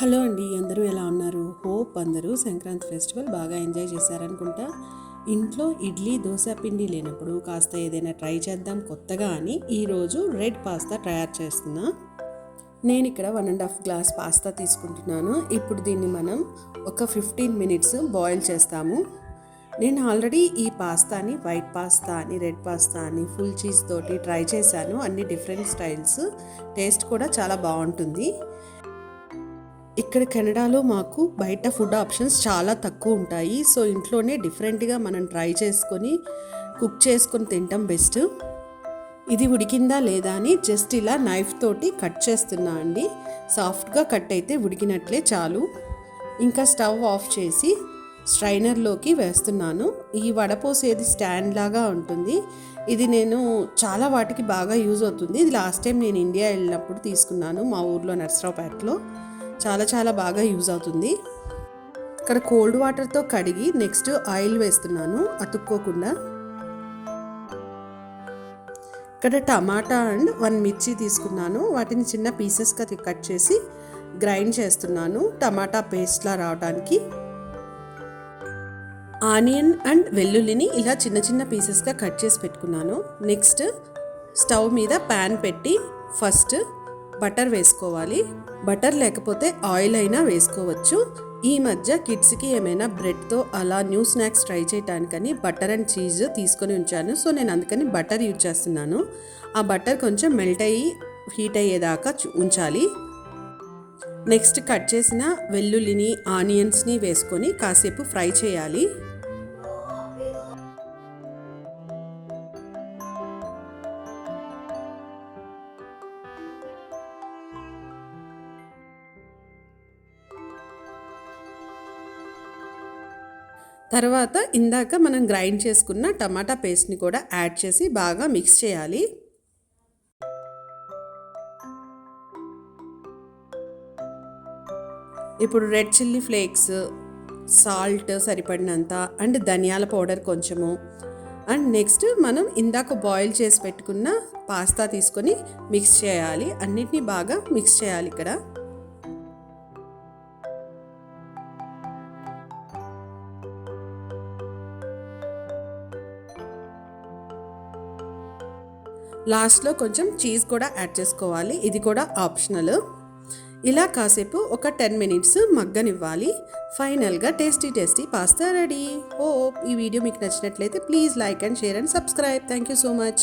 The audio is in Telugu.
హలో అండి అందరూ ఎలా ఉన్నారు? హోప్ అందరూ సంక్రాంతి ఫెస్టివల్ బాగా ఎంజాయ్ చేశారనుకుంటా. ఇంట్లో ఇడ్లీ దోశ పిండి లేనప్పుడు కాస్త ఏదైనా ట్రై చేద్దాం కొత్తగా అని ఈరోజు రెడ్ పాస్తా తయారు చేస్తున్నా. నేను ఇక్కడ one and half glass pasta తీసుకుంటున్నాను. ఇప్పుడు దీన్ని మనం ఒక ఫిఫ్టీన్ మినిట్స్ బాయిల్ చేస్తాము. నేను ఆల్రెడీ ఈ పాస్తాని వైట్ పాస్తా అని రెడ్ పాస్తా అని ఫుల్ చీజ్ తోటి ట్రై చేశాను. అన్ని డిఫరెంట్ స్టైల్స్. టేస్ట్ కూడా చాలా బాగుంటుంది. ఇక్కడ కెనడాలో మాకు బయట ఫుడ్ ఆప్షన్స్ చాలా తక్కువ ఉంటాయి. సో ఇంట్లోనే డిఫరెంట్గా మనం ట్రై చేసుకొని కుక్ చేసుకొని తింటాం బెస్ట్. ఇది ఉడికిందా లేదా అని జస్ట్ ఇలా నైఫ్ తోటి కట్ చేస్తున్నా అండి. సాఫ్ట్గా కట్ అయితే ఉడికినట్లే చాలు. ఇంకా స్టవ్ ఆఫ్ చేసి స్ట్రైనర్లోకి వేస్తున్నాను. ఈ వడపోసేది స్టాండ్ లాగా ఉంటుంది. ఇది నేను చాలా వాటికి బాగా యూజ్ అవుతుంది. ఇది లాస్ట్ టైం నేను ఇండియా వెళ్ళినప్పుడు తీసుకున్నాను మా ఊర్లో నర్సరావుపేటలో. చాలా చాలా బాగా యూజ్ అవుతుంది. ఇక్కడ కోల్డ్ వాటర్తో కడిగి నెక్స్ట్ ఆయిల్ వేస్తున్నాను అతుక్కోకుండా. ఇక్కడ టమాటా అండ్ వన్ మిర్చి తీసుకున్నాను. వాటిని చిన్న పీసెస్గా కట్ చేసి గ్రైండ్ చేస్తున్నాను టమాటా పేస్ట్లా రావడానికి ఆనియన్ అండ్ వెల్లుల్లిని ఇలా చిన్న చిన్న పీసెస్గా కట్ చేసి పెట్టుకున్నాను. నెక్స్ట్ స్టవ్ మీద ప్యాన్ పెట్టి ఫస్ట్ బటర్ వేసుకోవాలి. బటర్ లేకపోతే ఆయిల్ అయినా వేసుకోవచ్చు. ఈ మధ్య కిడ్స్కి ఏమైనా బ్రెడ్తో అలా న్యూ స్నాక్స్ ట్రై చేయటానికని బటర్ అండ్ చీజ్ తీసుకొని ఉంచాను. సో నేను అందుకని బటర్ యూజ్ చేస్తున్నాను. ఆ బటర్ కొంచెం మెల్ట్ అయ్యి హీట్ అయ్యేదాకా ఉంచాలి. నెక్స్ట్ కట్ చేసిన వెల్లుల్లిని ఆనియన్స్ని వేసుకొని కాసేపు ఫ్రై చేయాలి. తర్వాత ఇందాక మనం గ్రైండ్ చేసుకున్న టమాటా పేస్ట్ని కూడా యాడ్ చేసి బాగా మిక్స్ చేయాలి. ఇప్పుడు రెడ్ చిల్లీ ఫ్లేక్స్ సాల్ట్ సరిపడినంత అండ్ ధనియాల పౌడర్ కొంచెము. అండ్ నెక్స్ట్ మనం ఇందాక బాయిల్ చేసి పెట్టుకున్న పాస్తా తీసుకొని మిక్స్ చేయాలి. అన్నిటినీ బాగా మిక్స్ చేయాలి ఇక్కడ. లాస్ట్లో కొంచెం చీజ్ కూడా యాడ్ చేసుకోవాలి. ఇది కూడా ఆప్షనల్. ఇలా కాసేపు ఒక టెన్ మినిట్స్ మగ్గనివ్వాలి. ఫైనల్గా టేస్టీ టేస్టీ పాస్తా రెడీ. ఓ ఈ వీడియో మీకు నచ్చినట్లయితే please like and share and subscribe. Thank you so much.